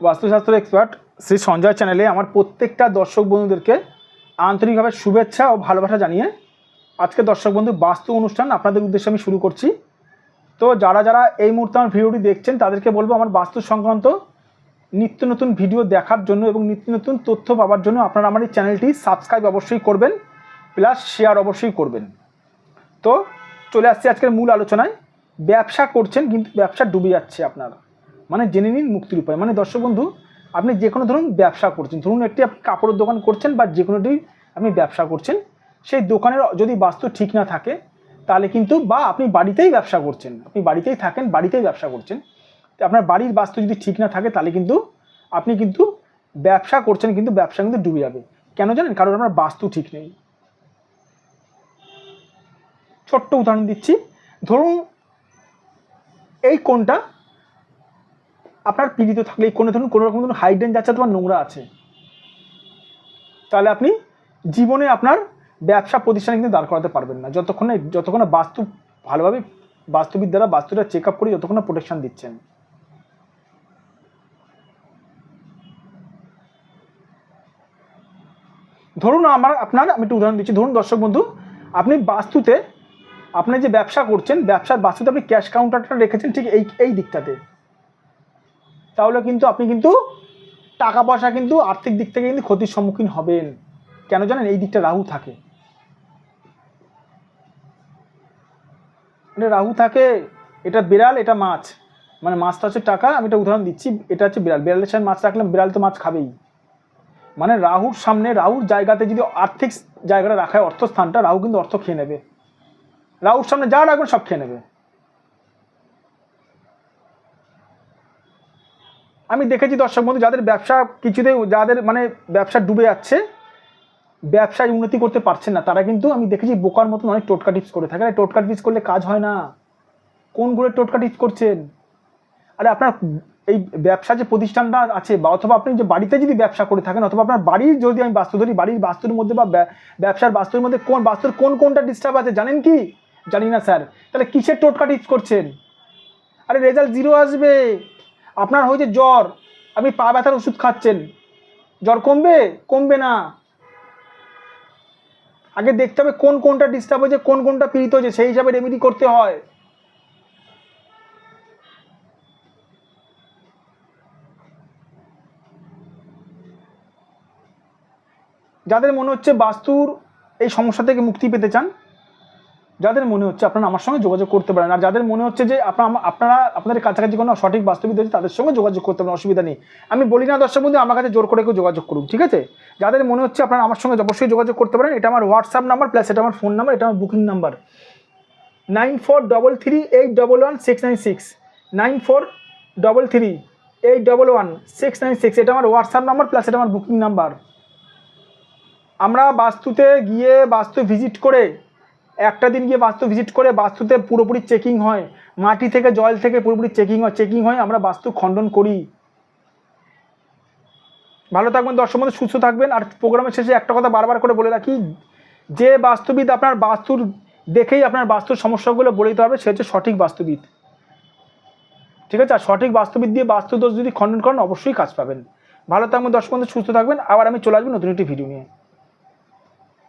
বাস্তুশাস্ত্র এক্সপার্ট শ্রী সঞ্জয় চ্যানেলে আমার প্রত্যেকটা দর্শক বন্ধুদেরকে আন্তরিকভাবে শুভেচ্ছা ও ভালোবাসা জানিয়ে আজকে দর্শক বন্ধু বাস্তু অনুষ্ঠান আপনাদের উদ্দেশ্যে আমি শুরু করছি। তো যারা যারা এই মুহূর্তে আমার ভিডিওটি দেখছেন, তাদেরকে বলব আমার বাস্তু সংক্রান্ত নিত্য নতুন ভিডিও দেখার জন্য এবং নিত্য নতুন তথ্য পাওয়ার জন্য আপনারা আমার এই চ্যানেলটি সাবস্ক্রাইব অবশ্যই করবেন প্লাস শেয়ার অবশ্যই করবেন। তো চলে আসছি আজকের মূল আলোচনায়। ব্যবসা করছেন কিন্তু ব্যবসা ডুবে যাচ্ছে আপনার। মানে জেনে নিন মুক্তির উপায়। মানে দর্শক বন্ধু, আপনি যে কোনো ধরুন ব্যবসা করছেন, ধরুন একটি আপনি কাপড়ের দোকান করছেন বা যে কোনোটি আপনি ব্যবসা করছেন, সেই দোকানের যদি বাস্তু ঠিক না থাকে, তাহলে কিন্তু বা আপনি বাড়িতেই ব্যবসা করছেন, আপনি বাড়িতেই থাকেন, বাড়িতেই ব্যবসা করছেন। আপনার বাড়ির বাস্তু যদি ঠিক না থাকে, তাহলে কিন্তু আপনি কিন্তু ব্যবসা করছেন, কিন্তু ব্যবসা কিন্তু ডুবে যাবে। কেন জানেন? কারণ আপনার বাস্তু ঠিক নেই। ছোট্ট উদাহরণ দিচ্ছি। ধরুন এই কোনটা আপনার পীড়িত থাকলে কোণে ধরুন, কোনো রকম ধরুন হাইড্রেন যাচ্ছে তোমার নোংরা আছে। তাহলে আপনি জীবনে আপনার ব্যবসা প্রতিষ্ঠানে কিন্তু দাঁড় করাতে পারবেন না। যতক্ষণ না যতক্ষণ না বাস্তু, ভালোভাবে বাস্তুবিদ দ্বারা বাস্তুটা চেক আপ করে যতক্ষণ না প্রোটেকশন দিচ্ছেন। ধরুন আমার, আপনার, আমি একটু উদাহরণ দিচ্ছি। ধরুন দর্শক বন্ধু, আপনি বাস্তুতে, আপনি যে ব্যবসা করছেন, ব্যবসার বাস্তুতে আপনি ক্যাশ কাউন্টারটা রেখেছেন ঠিক এই এই দিকটাতে। তাহলে কিন্তু আপনি কিন্তু টাকা পয়সা কিন্তু আর্থিক দিক থেকে কিন্তু ক্ষতির সম্মুখীন হবেন। কেন জানেন? এই দিকটা রাহু থাকে। মানে রাহু থাকে, এটা বিড়াল, এটা মাছ। মানে মাছটা হচ্ছে টাকা, আমি এটা উদাহরণ দিচ্ছি, এটা হচ্ছে বিড়াল। বিড়ালের সামনে মাছ রাখলাম বিড়াল তো মাছ খাবেই। মানে রাহুর সামনে, রাহুর জায়গাতে যদি আর্থিক জায়গাটা রাখা হয় অর্থস্থানটা, রাহু কিন্তু অর্থ খেয়ে নেবে। রাহুর সামনে যা রাখবেন সব খেয়ে নেবে। আমি দেখেছি দর্শক বন্ধু, যাদের ব্যবসা কিছুতেই, যাদের মানে ব্যবসা ডুবে যাচ্ছে, ব্যবসায় উন্নতি করতে পারছেন না, তারা কিন্তু আমি দেখেছি বোকার মতন অনেক টোটকা টিপস করে থাকে। টোটকা টিপস করলে কাজ হয় না। কোন করে টোটকা টিপস করছেন? আরে আপনার এই ব্যবসা যে প্রতিষ্ঠানটা আছে, বা অথবা আপনি যে বাড়িতে যদি ব্যবসা করে থাকেন, অথবা আপনার বাড়ির যদি আমি বাস্তু ধরি, বাড়ির বাস্তুর মধ্যে বা ব্যবসার বাস্তুর মধ্যে কোন, বাস্তুর কোন, কোনটা ডিস্টার্ব আছে জানেন কি? জানি না, স্যার। তাহলে কিসের টোটকা টিপস করছেন? আরে রেজাল্ট জিরো আসবে। আপনার হয়েছে জ্বর, আপনি পা ব্যথার ওষুধ খাচ্ছেন। জ্বর কমবে? কমবে না। আগে দেখতে হবে কোন কোনটা ডিস্টার্ব হয়েছে, কোন কোনটা পীড়িত হয়েছে, সেই হিসাবে রেমেডি করতে হয়। যাদের মনে হচ্ছে বাস্তুর এই সমস্যা থেকে মুক্তি পেতে চান যাদের মনে হচ্ছে আপনারা আমার সঙ্গে যোগাযোগ করতে পারেন, আর যাদের মনে হচ্ছে যে আপনারা আপনারা আপনাদের কাছাকাছি কোনো সঠিক বাস্তবিক আছে তাদের সঙ্গে যোগাযোগ করতে পারেন, অসুবিধা নেই। আমি বলি না দর্শক বন্ধু, আমার কাছে জোর করে কেউ যোগাযোগ করুন ঠিক আছে? যাদের মনে হচ্ছে আপনারা আমার সঙ্গে অবশ্যই যোগাযোগ করতে পারেন, এটা আমার হোয়াটসঅ্যাপ নাম্বার প্লাস এটা আমার ফোন নাম্বার এটা আমার booking number nine four double three eight double one six nine six nine four double three eight double one six nine six এটা আমার হোয়াটসঅ্যাপ নাম্বার প্লাস এটা আমার বুকিং নাম্বার আমরা বাস্তুতে গিয়ে বাস্তু ভিজিট করে একটা দিন গিয়ে বাস্তু ভিজিট করে বাস্তুতে পুরোপুরি চেকিং হয়। মাটি থেকে, জল থেকে পুরোপুরি চেকিং হয় চেকিং হয়, আমরা বাস্তু খণ্ডন করি। ভালো থাকবেন, দর্শক মধ্যে সুস্থ থাকবেন। আর প্রোগ্রামের শেষে একটা কথা বারবার করে বলে রাখি, যে বাস্তুবিদ আপনার বাস্তুর দেখেই আপনার বাস্তুর সমস্যাগুলো বলে দিতে হবে, সে হচ্ছে সঠিক বাস্তুবিদ। ঠিক আছে? আর সঠিক বাস্তুবিদ দিয়ে বাস্তু দোষ যদি খণ্ডন করেন, অবশ্যই কাজ পাবেন। ভালো থাকবেন, দর্শক বন্ধু, সুস্থ থাকবেন। আবার আমি চলে আসব নতুন একটি ভিডিও নিয়ে।